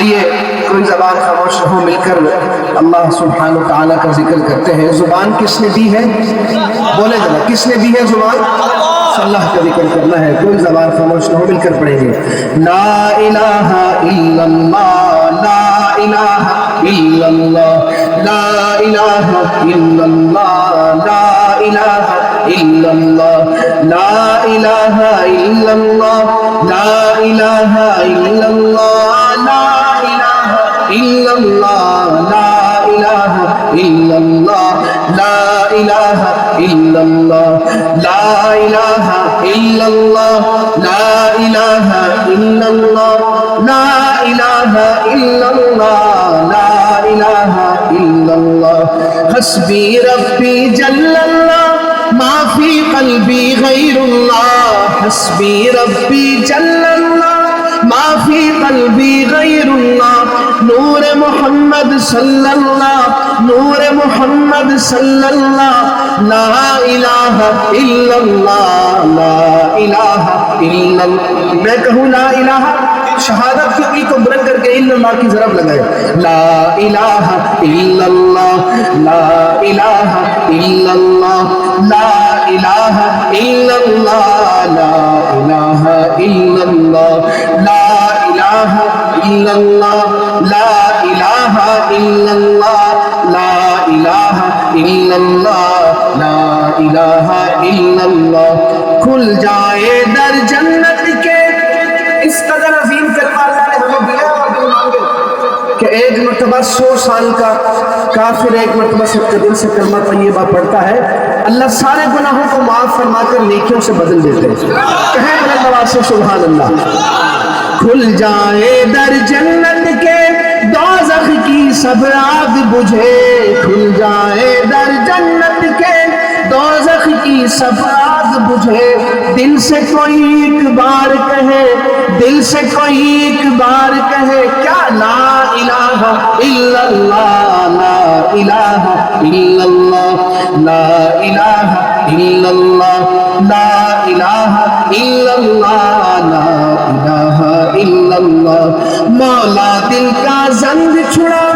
آئیے، کوئی زبان خاموش ہو مل کر اللہ سبحانہ و تعالیٰ کا ذکر کرتے ہیں۔ زبان کس نے دی ہے؟ بولے ذرا کس نے دی ہے زبان؟ اللہ کا ذکر کرنا ہے، کوئی زبان خاموش نہ ہو مل کر پڑھیں گے۔ لا الہ الا اللہ، لا الہ الا اللہ، لا الہ الا اللہ، لا الہ الا اللہ، لا الہ الا اللہ، لا الہ الا اللہ۔ illallah la ilaha illallah la ilaha illallah la ilaha illallah la ilaha illallah la ilaha illallah la ilaha illallah hasbi rabbi jallallah ما في قلبي غير الله حسبي ربي جل الله ما في قلبي محمد صلی اللہ نور محمد صلی اللہ لا الہ الا اللہ لا الہ الا اللہ میں کہوں لا الہ، شہادت کی ای کو بلند کر کے الا اللہ کی ضرب لگائے۔ لا الہ الا اللہ لا الہ الا اللہ لا الہ الا اللہ لا الہ الا اللہ لا الہ الا اللہ لا الہ الا اللہ لا الہ الا اللہ لا الہ الا اللہ کھل جائے در جنت کے۔ اس قدر عظیم کلمہ اللہ نے ہمیں دیا اور دل مانگے کہ ایک مرتبہ سو سال کا کافر ایک مرتبہ سب کے دل سے کلمہ طیبہ پڑھتا ہے۔ اللہ سارے گناہوں کو معاف فرما کر نیکیوں سے بدل دیتے ہیں۔ کہیں بلند آواز سے سبحان اللہ۔ کھل جائے در سب آگ بجھے کھل جائے در جنت کے دوزخ کی سب آگ بجھے۔ دل سے کوئی ایک بار کہے، دل سے کوئی ایک بار کہے، کیا لا الہ الا اللہ، لا الہ الا اللہ، لا الہ الا اللہ، لا الہ الا اللہ، لا الہ الا اللہ۔ مولا دل کا زنگ چھڑا۔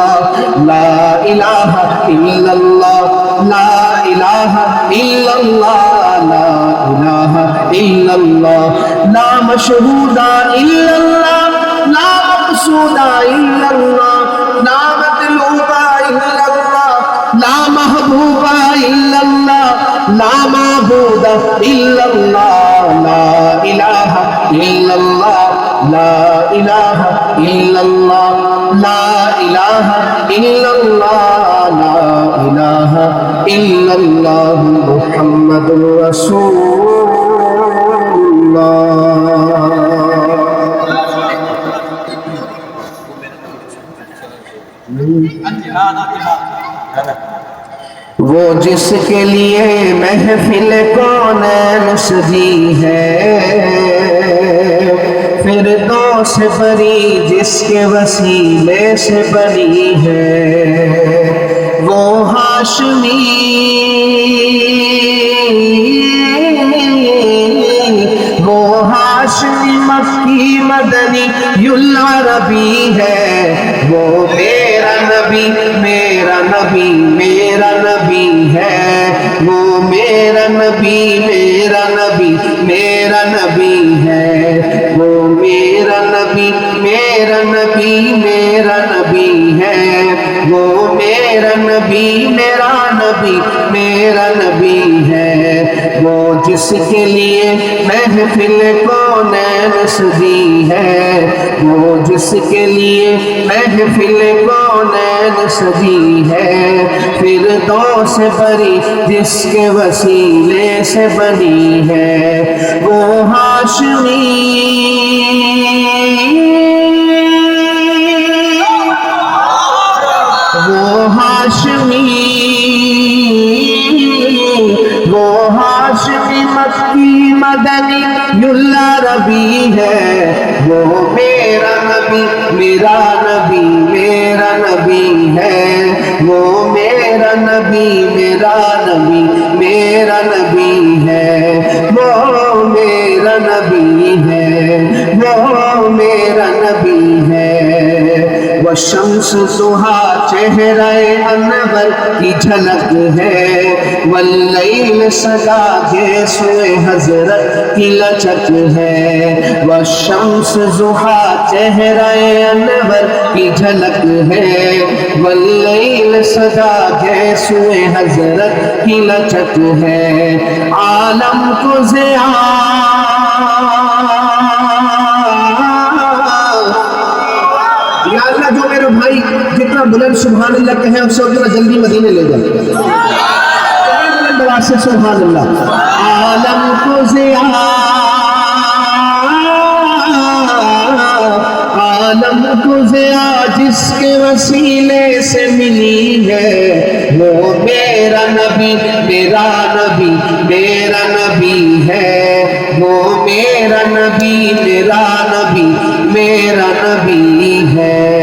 ইল্লাল্লাহ লা ইলাহা ইল্লাল্লাহ, লা ইলাহা ইল্লাল্লাহ, লা ইলাহা ইল্লাল্লাহ, লা মাশহুদা ইল্লাল্লাহ, লা মাকসুদা ইল্লাল্লাহ, লা মাতলুবা ইল্লাল্লাহ, লা মাহবুবা ইল্লাল্লাহ, লা মাহবুদা ইল্লাল্লাহ, লা ইলাহা ইল্লাল্লাহ। لا الہ الا اللہ لا الہ الا اللہ لا الہ الا اللہ محمد رسول اللہ. وہ جس کے لیے محفل کون سجی ہے۔ پھر دو سے بری جس کے وسیلے سے بنی ہے۔ وہ ہاشمی۔ وہ ہاشمی مکی مدنی یالعربی ہے۔ وہ میرا نبی میرا نبی میرا نبی ہے۔ وہ میرا نبی میرا نبی، میرا نبی میرا نبی ہے۔ وہ جس کے لیے محفل کونین سجی ہے۔ وہ جس کے لیے محفل کونین سجی ہے۔ پھر دو سے بری جس کے وسیلے سے بنی ہے۔ وہ ہاشمی مدنی اللہ ربی ہے۔ وہ میرا نبی میرا نبی میرا نبی ہے۔ وہ میرا نبی میرا نبی میرا نبی ہے۔ وہ میرا نبی ہے۔ وہ میرا نبی ہے۔ وہ شمس سہا چہرہ انور کی جھلک ہے۔ واللیل سجا کے سوئے حضرت کی لچک ہے۔ وہ شمس زحا چہرہ انور کی جھلک ہے۔ واللیل سجا کے سوئے حضرت کی لچک ہے۔ عالم کو ضیاء بلند سبحان اللہ کہیں اس سے جلدی مدینے لے جائیں۔ بلند آواز سے سبحان اللہ۔ عالم کو ضیاء عالم کو ضیاء جس کے وسیلے سے ملی ہے۔ وہ میرا نبی میرا نبی میرا نبی ہے۔ وہ میرا نبی میرا نبی میرا نبی ہے۔